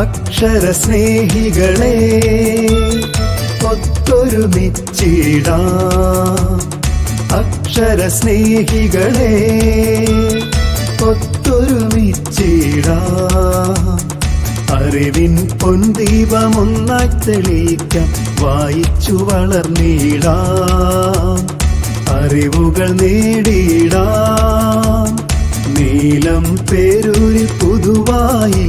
അക്ഷര സ്നേഹികളെ ഒത്തൊരുമിച്ചിടാം അക്ഷര സ്നേഹികളെ ഒത്തൊരുമിച്ചിടാം അറിവിൻ പൊന്തീപമൊന്നായി തെളിയിക്കാം വായിച്ചു വളർന്നിടാം. അറിവുകൾ നേടിയിടാം. നീലം പേരൂരി പുതുവായി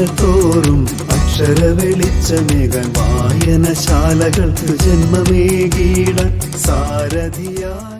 ഗ്രാമങ്ങൾ തോറും അക്ഷര വെളിച്ചമേകാൻ വായനശാലകൾക്ക് ജന്മമേകീട സാരഥിയായി